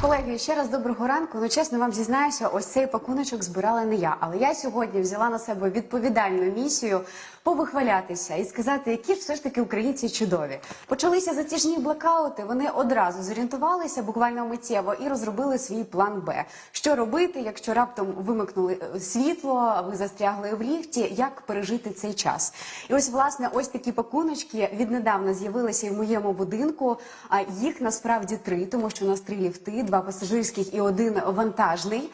Колеги, ще раз доброго ранку. Ну чесно вам зізнаюся, ось цей пакуночок збирала не я. Але я сьогодні взяла на себе відповідальну місію повихвалятися і сказати, які ж все ж таки українці чудові. Почалися затяжні блокаути. Вони одразу зорієнтувалися буквально миттєво і розробили свій план Б. Що робити, якщо раптом вимикнули е, світло, ви застрягли в ліфті, як пережити цей час? І ось власне ось такі пакуночки віднедавна з'явилися і в моєму будинку. А їх насправді три, тому що у нас три ліфти, два пасажирських і один вантажний.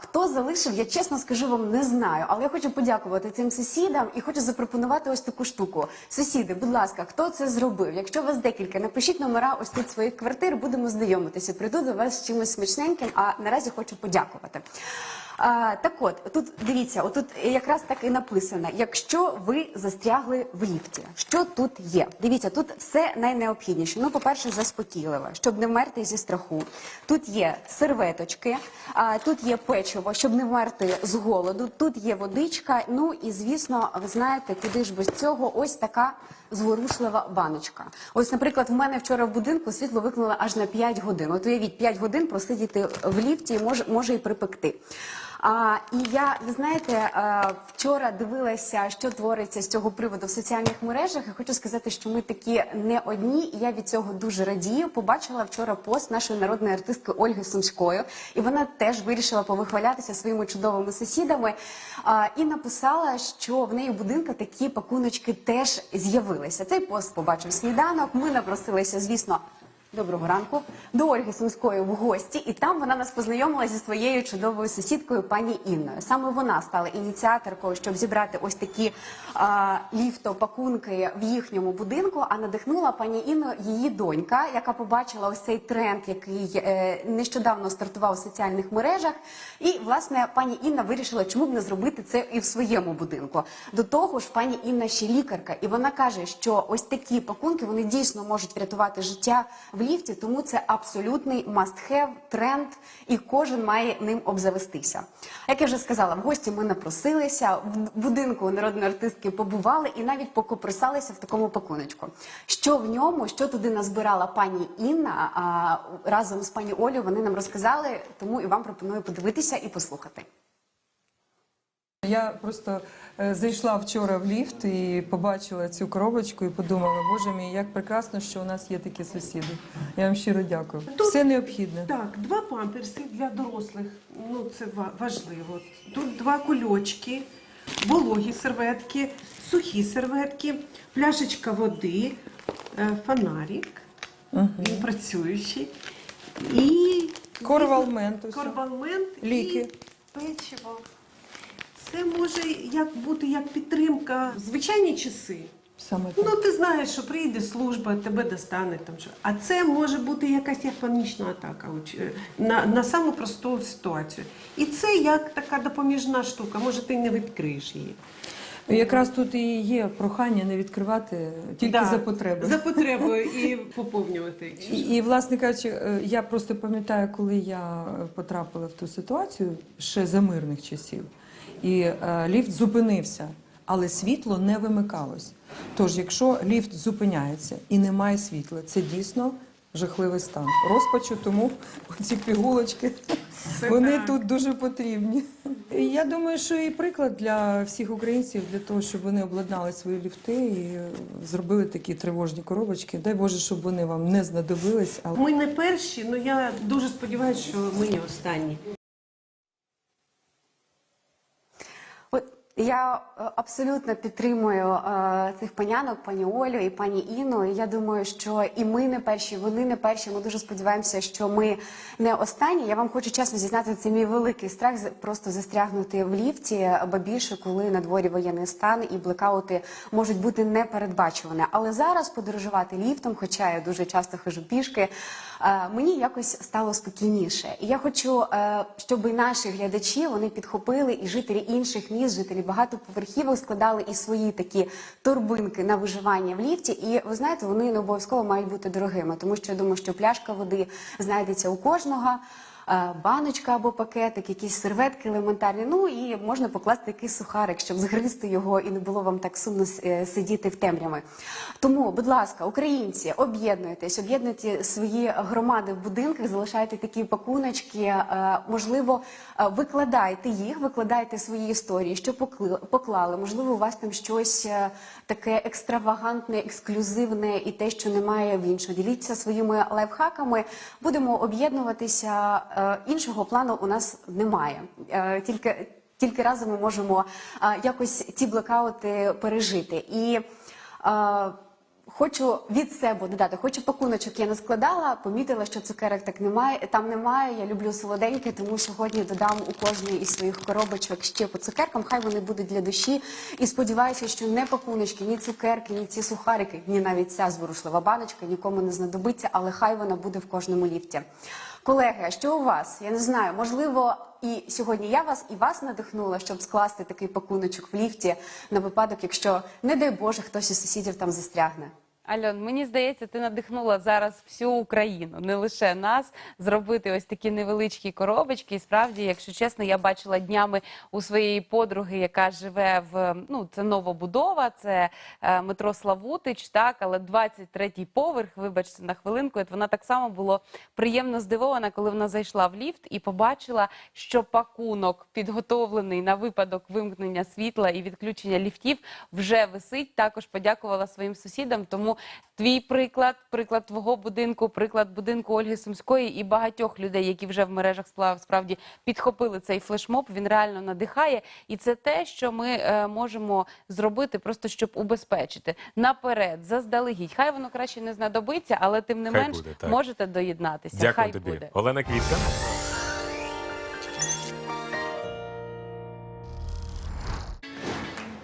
Хто залишив, я чесно скажу вам, не знаю. Але я хочу подякувати цим сусідам і хочу запропонувати ось таку штуку. Сусіди, будь ласка, хто це зробив? Якщо вас декілька, напишіть номера ось тут своїх квартир, будемо знайомитися. Прийду до вас з чимось смачненьким. А наразі хочу подякувати. А, так от, тут дивіться, отут якраз так і написано: якщо ви застрягли в ліфті, що тут є? Дивіться, тут все найнеобхідніше. Ну, по-перше, заспокійливе, щоб не вмерти зі страху. Тут є серветочки, а, тут є печиво, щоб не вмерти з голоду. Тут є водичка. Ну і звісно, ви знаєте, куди ж без цього? Ось така зворушлива баночка. Ось, наприклад, в мене вчора в будинку світло викнуло аж на 5 годин. От уявіть, 5 годин просидіти в ліфті може, може і припекти. А, і я, ви знаєте, вчора дивилася, що твориться з цього приводу в соціальних мережах. І хочу сказати, що ми такі не одні, і я від цього дуже радію. Побачила вчора пост нашої народної артистки Ольги Сумської, і вона теж вирішила повихвалятися своїми чудовими сусідами. А, і написала, що в неї в будинку такі пакуночки теж з'явилися. Цей пост побачив сніданок. Ми напросилися, звісно. Доброго ранку до Ольги Сумської в гості, і там вона нас познайомила зі своєю чудовою сусідкою пані Інною. Саме вона стала ініціаторкою, щоб зібрати ось такі а, ліфтопакунки в їхньому будинку. А надихнула пані Інну її донька, яка побачила ось цей тренд, який е, нещодавно стартував у соціальних мережах. І власне пані Інна вирішила, чому б не зробити це і в своєму будинку. До того ж, пані Інна ще лікарка, і вона каже, що ось такі пакунки вони дійсно можуть врятувати життя в ліфті, тому це абсолютний must-have, тренд, і кожен має ним обзавестися. Як я вже сказала, в гості ми напросилися в будинку народної артистки побували і навіть покоприсалися в такому пакуночку. Що в ньому, що туди назбирала пані Інна а, разом з пані Олею, вони нам розказали, тому і вам пропоную подивитися і послухати. Я просто е, зайшла вчора в ліфт і побачила цю коробочку і подумала, боже мій, як прекрасно, що у нас є такі сусіди. Я вам щиро дякую. Тут- Все необхідне. Так, два памперси для дорослих, ну це важливо. Тут два кульочки, вологі серветки, сухі серветки, пляшечка води, е, фонарик, він працюючий. І Корвалмент корвалмент Ліки. і печиво. Це може як бути як підтримка в звичайні часи. Саме так. Ну, ти знаєш, що прийде служба, тебе достане там що. А це може бути якась як панічна атака е, на, на саму просту ситуацію. І це як така допоміжна штука. Може, ти не відкриєш її. Якраз тут і є прохання не відкривати тільки Да, за потреби. За потребою і поповнювати. І, і, власне кажучи, е, я просто пам'ятаю, коли я потрапила в ту ситуацію ще за мирних часів, і е, ліфт зупинився, але світло не вимикалось. Тож, якщо ліфт зупиняється і немає світла, це дійсно жахливий стан розпачу, тому ці пігулочки Це вони так. тут дуже потрібні. Я думаю, що і приклад для всіх українців для того, щоб вони обладнали свої ліфти і зробили такі тривожні коробочки. Дай Боже, щоб вони вам не знадобились. Але Ми не перші, але я дуже сподіваюся, що ми не останні. Я е, абсолютно підтримую е, цих панянок, пані Олю і пані Інну. Я думаю, що і ми не перші, вони не перші. Ми дуже сподіваємося, що ми не останні. Я вам хочу чесно зізнати, це мій великий страх просто застрягнути в ліфті, ба більше, коли на дворі воєнний стан і блекаути можуть бути непередбачувані. Але зараз подорожувати ліфтом, хоча я дуже часто хожу пішки. е, Мені якось стало спокійніше, і я хочу, е, щоб наші глядачі вони підхопили, і жителі інших міст, жителі багатоповерхівок складали і свої такі торбинки на виживання в ліфті. І ви знаєте, вони не обов'язково мають бути дорогими, тому що я думаю, що пляшка води знайдеться у кожного. Е, баночка або пакетик, якісь серветки елементарні. Ну і можна покласти якийсь сухарик, щоб згризти його і не було вам так сумно е, сидіти в темряві. Тому, будь ласка, українці, об'єднуйтесь, об'єднуйте свої громади в будинках, залишайте такі пакуночки. е, Можливо, викладайте їх, викладайте свої історії, що поклали. Можливо, у вас там щось таке екстравагантне, ексклюзивне і те, що немає в іншого. Діліться своїми лайфхаками. Будемо об'єднуватися. Е, Іншого плану у нас немає. Е, Тільки тільки разом ми можемо е, якось ці блекаути пережити. І Хочу від себе додати, хочу пакуночок я не складала, помітила, що цукерок так немає. Там немає. Я люблю солоденьке, тому сьогодні додам у кожній із своїх коробочок ще по цукеркам. Хай вони будуть для душі. І сподіваюся, що не пакуночки, ні цукерки, ні ці сухарики, ні навіть ця зворушлива баночка нікому не знадобиться, але хай вона буде в кожному ліфті. Колеги, а що у вас? Я не знаю, можливо, і сьогодні я вас і вас надихнула, щоб скласти такий пакуночок в ліфті на випадок, якщо, не дай Боже, хтось із сусідів там застрягне. Альон, мені здається, ти надихнула зараз всю Україну, не лише нас, зробити ось такі невеличкі коробочки. І справді, якщо чесно, я бачила днями у своєї подруги, яка живе в ну це новобудова, це е, метро Славутич, так, але 23-й поверх, вибачте на хвилинку. От вона так само було приємно здивована, коли вона зайшла в ліфт і побачила, що пакунок підготовлений на випадок вимкнення світла і відключення ліфтів вже висить. Також подякувала своїм сусідам. Тому твій приклад, приклад твого будинку, приклад будинку Ольги Сумської і багатьох людей, які вже в мережах сплав справді підхопили цей флешмоб. Він реально надихає, і це те, що ми е, можемо зробити, просто щоб убезпечити наперед, заздалегідь. Хай воно краще не знадобиться, але тим не Хай менш буде, можете доєднатися. Дякую Хай тобі. буде. Олена Квітка.